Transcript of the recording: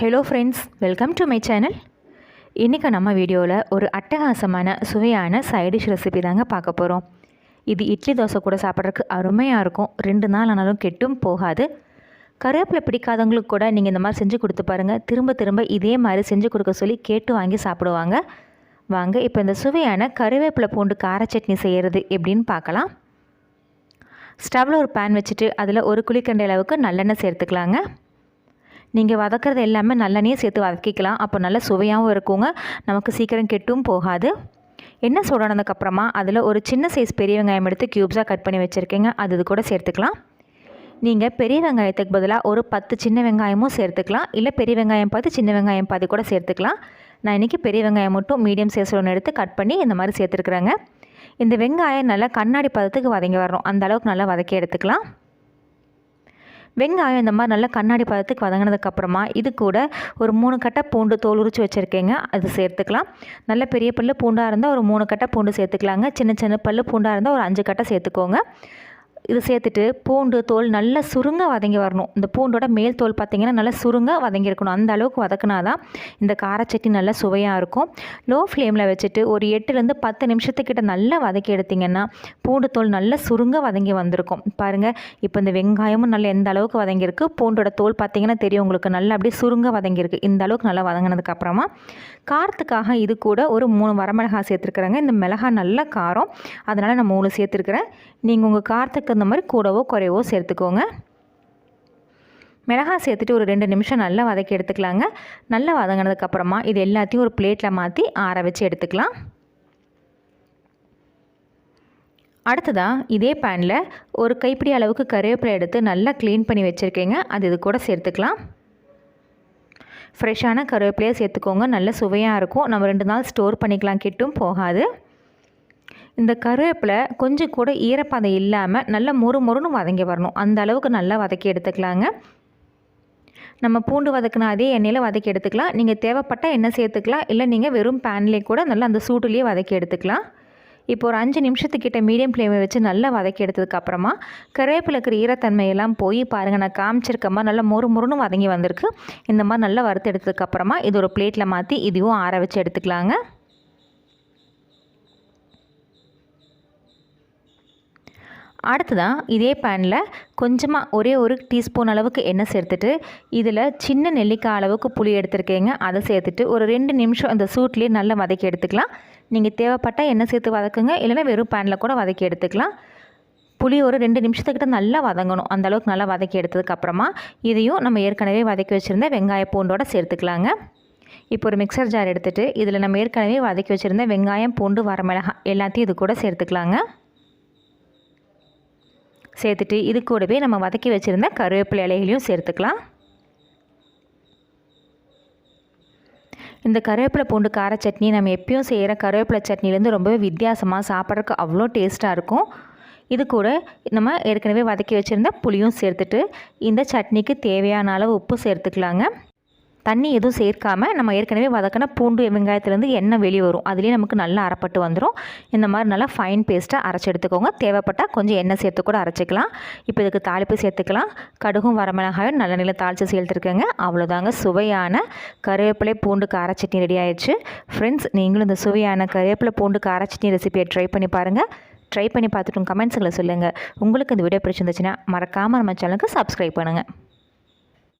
Hello friends welcome to my channel இன்றைக்கி நம்ம வீடியோவில் ஒரு அட்டகாசமான சுவையான சைடிஷ் ரெசிபி தாங்க பார்க்க போகிறோம் இது இட்லி தோசை கூட சாப்பிட்றதுக்கு அருமையாக இருக்கும். ரெண்டு நாள் ஆனாலும் கெட்டும் போகாது. கருவேப்பிலை பிடிக்காதவங்களுக்கு கூட நீங்கள் இந்த மாதிரி செஞ்சு கொடுத்து பாருங்கள் திரும்ப திரும்ப இதே மாதிரி செஞ்சு கொடுக்க சொல்லி கேட்டு வாங்கி சாப்பிடுவாங்க. வாங்க இப்போ இந்த சுவையான கருவேப்பிலை பூண்டு கார சட்னி செய்கிறது எப்படின்னு பார்க்கலாம். ஸ்டவ்வில் ஒரு பேன் வச்சுட்டு அதில் ஒரு குழிக்கண்டை அளவுக்கு நல்லெண்ணெய் சேர்த்துக்கலாங்க. நீங்கள் வதக்கிறது எல்லாமே நல்லெண்ணெயே சேர்த்து வதக்கிக்கலாம். அப்போ நல்ல சுவையாகவும் இருக்குங்க. நமக்கு சீக்கிரம் கெட்டும் போகாது. எண்ணெய் சூடானதுக்கப்புறமா அதில் ஒரு சின்ன சைஸ் பெரிய வெங்காயம் எடுத்து க்யூப்ஸாக கட் பண்ணி வச்சுருக்கீங்க. அது இது கூட சேர்த்துக்கலாம். நீங்கள் பெரிய வெங்காயத்துக்கு பதிலாக ஒரு பத்து சின்ன வெங்காயமும் சேர்த்துக்கலாம். இல்லை பெரிய வெங்காயம் பார்த்து சின்ன வெங்காயம் பாதி கூட சேர்த்துக்கலாம். நான் இன்றைக்கி பெரிய வெங்காயம் மட்டும் மீடியம் சைஸ் ஒன்று எடுத்து கட் பண்ணி இந்த மாதிரி சேர்த்துருக்குறேங்க. இந்த வெங்காயம் நல்லா கண்ணாடி பதத்துக்கு வதங்கி வரணும். அந்த அளவுக்கு நல்லா வதக்கி எடுத்துக்கலாம். வெங்காயம் இந்த மாதிரி நல்லா கண்ணாடி பதத்துக்கு வதங்கினதுக்கப்புறமா இது கூட ஒரு மூணு கட்டை பூண்டு தோல் உரிச்சு வச்சுருக்கேங்க. அது சேர்த்துக்கலாம். நல்ல பெரிய பல்லு பூண்டாக இருந்தால் ஒரு மூணு கட்டை பூண்டு சேர்த்துக்கலாங்க. சின்ன சின்ன பல்லு பூண்டாக இருந்தால் ஒரு அஞ்சு கட்டை சேர்த்துக்கோங்க. இது சேர்த்துட்டு பூண்டு தோல் நல்லா சுருங்க வதங்கி வரணும். இந்த பூண்டோட மேல் தோல் பார்த்திங்கன்னா நல்லா சுருங்க வதங்கியிருக்கணும். அந்த அளவுக்கு வதக்குனா தான் இந்த காரச்சட்னி நல்லா சுவையாக இருக்கும். லோ ஃப்ளேமில் வச்சுட்டு ஒரு எட்டுலேருந்து பத்து நிமிஷத்துக்கிட்ட நல்லா வதக்கி எடுத்திங்கன்னா பூண்டு தோல் நல்லா சுருங்க வதங்கி வந்திருக்கும். பாருங்கள் இப்போ இந்த வெங்காயமும் நல்லா எந்த அளவுக்கு வதங்கியிருக்கு? பூண்டோட தோல் பார்த்திங்கன்னா தெரியும் உங்களுக்கு நல்லா அப்படியே சுருங்க வதங்கியிருக்கு. இந்த அளவுக்கு நல்லா வதங்கினதுக்கப்புறமா காரத்துக்காக இது கூட ஒரு மூணு வரமிளகாய் சேர்த்துருக்குறேங்க. இந்த மிளகாய் நல்ல காரம். அதனால் நான் மூணு சேர்த்துருக்குறேன். நீங்கள் உங்கள் காரத்துக்கு தகுந்த மாதிரி கூடவோ குறைவோ சேர்த்துக்கோங்க. மிளகாய் சேர்த்துட்டு ஒரு ரெண்டு நிமிஷம் நல்லா வதக்கி எடுத்துக்கலாங்க. நல்லா வதங்கினதுக்கப்புறமா இது எல்லாத்தையும் ஒரு பிளேட்டில் மாற்றி ஆற வச்சு எடுத்துக்கலாம். அடுத்ததாக இதே பேனில் ஒரு கைப்பிடி அளவுக்கு கருவேப்பிலை எடுத்து நல்லா க்ளீன் பண்ணி வச்சுருக்கேங்க. அது இது கூட சேர்த்துக்கலாம். ஃப்ரெஷ்ஷான கருவேப்பிலையை சேர்த்துக்கோங்க. நல்ல சுவையாக இருக்கும். நம்ம ரெண்டு நாள் ஸ்டோர் பண்ணிக்கலாம். கிட்டும் போகாது. இந்த கருவேப்பிலை கொஞ்சம் கூட ஈரப்பதம் இல்லாமல் நல்லா மொறு மொறுன்னு வதங்கி வரணும். அந்த அளவுக்கு நல்லா வதக்கி எடுத்துக்கலாங்க. நம்ம பூண்டு வதக்கினா அதே எண்ணெயில் வதக்கி எடுத்துக்கலாம். நீங்கள் தேவைப்பட்டால் எண்ணெய் சேர்த்துக்கலாம். இல்லை நீங்கள் வெறும் பேன்லேயே கூட நல்லா அந்த சூட்டுலேயே வதக்கி எடுத்துக்கலாம். இப்போ ஒரு அஞ்சு நிமிஷத்துக்கிட்ட மீடியம் ஃப்ளேமை வச்சு நல்லா வதக்கி எடுத்ததுக்கப்புறமா கருவேப்பிலை இருக்கிற ஈரத்தன்மையெல்லாம் போய் பாருங்கள் நான் காமிச்சிருக்க மாதிரி நல்லா மொறு மொறுன்னு வதங்கி வந்திருக்கு. இந்த மாதிரி நல்லா வறுத்து எடுத்ததுக்கப்புறமா இது ஒரு பிளேட்டில் மாற்றி இதுவும் ஆற வச்சு எடுத்துக்கலாங்க. அடுத்ததான் இதே பேனில் கொஞ்சமாக ஒரே ஒரு டீஸ்பூன் அளவுக்கு எண்ணெய் சேர்த்துட்டு இதில் சின்ன நெல்லிக்காய் அளவுக்கு புளி எடுத்துருக்கேங்க. அதை சேர்த்துட்டு ஒரு ரெண்டு நிமிஷம் அந்த சூட்லேயே நல்லா வதக்கி எடுத்துக்கலாம். நீங்கள் தேவைப்பட்டால் எண்ணெய் சேர்த்து வதக்குங்க. இல்லைனா வெறும் பேனில் கூட வதக்கி எடுத்துக்கலாம். புளி ஒரு ரெண்டு நிமிஷத்துக்கிட்ட நல்லா வதங்கணும். அந்த அளவுக்கு நல்லா வதக்கி எடுத்ததுக்கப்புறமா இதையும் நம்ம ஏற்கனவே வதக்கி வச்சுருந்த வெங்காய பூண்டோட சேர்த்துக்கலாங்க. இப்போ ஒரு மிக்சர் ஜார் எடுத்துகிட்டு இதில் நம்ம ஏற்கனவே வதக்கி வச்சுருந்த வெங்காயம் பூண்டு வரமிளகாய் எல்லாத்தையும் இது கூட சேர்த்துக்கலாங்க. சேர்த்துட்டு இது கூடவே நம்ம வதக்கி வச்சுருந்த கருவேப்பிலை இலைகளையும் சேர்த்துக்கலாம். இந்த கருவேப்பிலை பூண்டு கார சட்னி நம்ம எப்பயும் செய்கிற கருவேப்பிலை சட்னிலேருந்து ரொம்பவே வித்தியாசமாக சாப்பிட்றதுக்கு அவ்வளோ டேஸ்ட்டாக இருக்கும். இது கூட நம்ம ஏற்கனவே வதக்கி வச்சுருந்த புளியும் சேர்த்துட்டு இந்த சட்னிக்கு தேவையான அளவு உப்பு சேர்த்துக்கலாங்க. தண்ணி எதுவும் சேர்க்காமல் நம்ம ஏற்கனவே வதக்கின பூண்டு வெங்காயத்துலேருந்து எண்ணெய் வெளியே வரும். அதுலேயே நமக்கு நல்லா அரைப்பட்டு வந்துடும் இந்த மாதிரி நல்லா ஃபைன் பேஸ்ட்டாக அரைச்சி எடுத்துக்கோங்க. தேவைப்பட்டால் கொஞ்சம் எண்ணெய் சேர்த்து கூட அரைச்சிக்கலாம். இப்போ இதுக்கு தாளிப்பு சேர்த்துக்கலாம். கடுகும் வரமிளகாயும் நல்ல நிலை தாளித்து சேர்த்துருக்கேங்க. அவ்வளோதாங்க சுவையான கருவேப்பிலை பூண்டு கார சட்னி ரெடி ஆயிடுச்சு. ஃப்ரெண்ட்ஸ் நீங்களும் இந்த சுவையான கருவேப்பிலை பூண்டு காரச்சட்னி சட்னி ரெசிபியை ட்ரை பண்ணி பாருங்கள் ட்ரை பண்ணி பார்த்துட்டு கமெண்ட்ஸுங்களை சொல்லுங்கள் உங்களுக்கு இந்த வீடியோ பிடிச்சிருந்துச்சுன்னா மறக்காமல் நம்ம சேனலுக்கு சப்ஸ்கிரைப் பண்ணுங்கள்